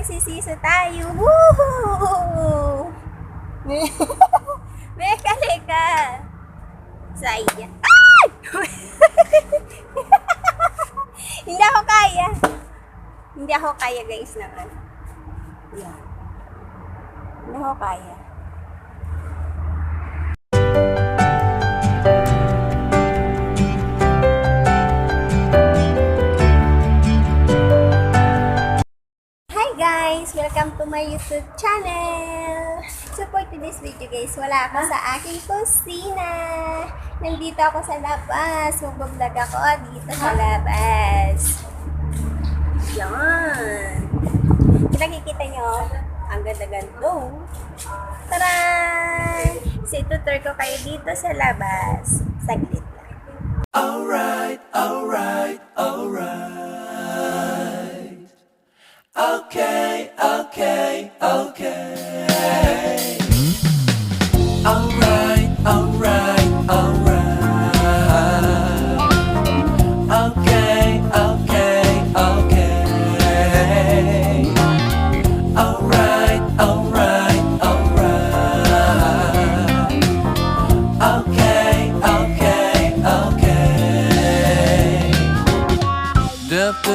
magsisiso tayo. Woohoo! Meka, leka. Saya. Ay! Hindi ako kaya. Hindi ako kaya guys naman. Yan. Hindi ako kaya. Guys! Welcome to my YouTube channel! So for today's video guys, wala ako sa aking kusina. Nandito ako sa labas. Magbablog ako dito sa labas. Yan! Nakikita nyo, ang ganda-ganda. Taran! So itutur ko kayo dito sa labas. Saglit lang. Alright, alright, alright. Okay,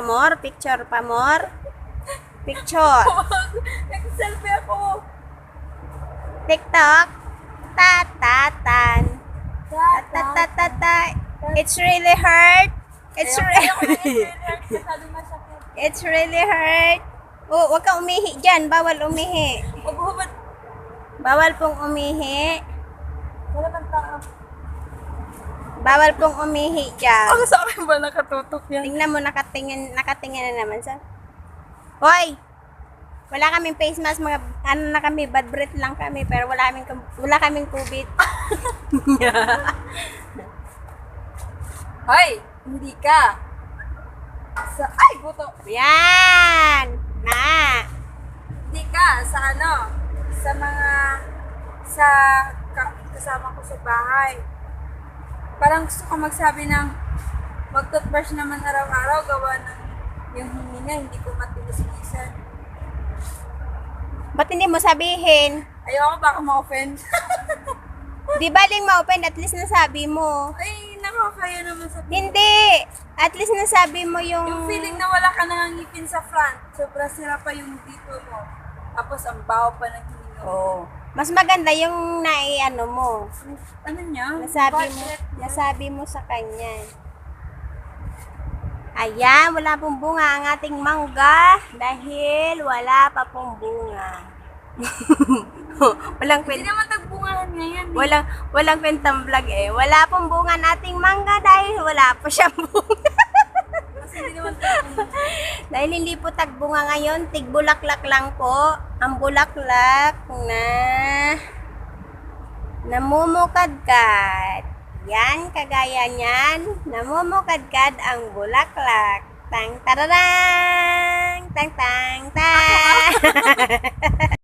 Picture pa more? Picture pa more? Picture. Nag-selfie ako. TikTok. Ta-ta-tan. Ta-ta-ta-ta. It's really hurt. It's really... It's really hurt. Oh, wag kang umihi dyan. Bawal umihi. Bawal pong umihi. Wala bang tao? Bawal pong umihi dyan. Ako sa akin ba nakatutok yan? Tingnan mo, nakatingin, nakatingin na naman sa... Hoy! Wala kaming face mask, mga, ano na kami, bad breath lang kami, pero wala kaming, wala kaming COVID. Hoy! Hindi ka. Sa, ay, buto. Yan! Na! Hindi ka. Sa ano? Sa mga, sa ka, kasama ko sa bahay. Parang gusto ko magsabi ng mag-toothbrush naman araw-araw gawa ng yung hininga, hindi ko matinis-tinisan. Ba't hindi mo sabihin? Ayoko baka ma-offend. Di baling ma-open, at least nasabi mo. Ay, nakakaya naman sa Hindi! At least nasabi mo yung... Yung feeling na wala ka nangangipin sa front, sobra sira pa yung dito mo. Tapos ang baho pa ng hininga. Oo. Mas maganda yung naiano mo. Ano niya? Nasabi mo, nasabi mo sa kanya. Ayan, wala pong bunga ang ating mangga dahil wala pa pong bunga. walang Hindi kwent, naman tagbungahan ngayon. eh. walang walang kwentang vlog eh. Wala pong bunga ang ating mangga dahil wala pa siyang bunga. Kasi hindi naman tagbungahan. dahil hindi po tagbunga ngayon, tigbulaklak lang po. Ang bulaklak na namumukadkad. Yan, kagaya niyan, namumukadkad ang bulaklak. Tang tararang! Tang tang tang!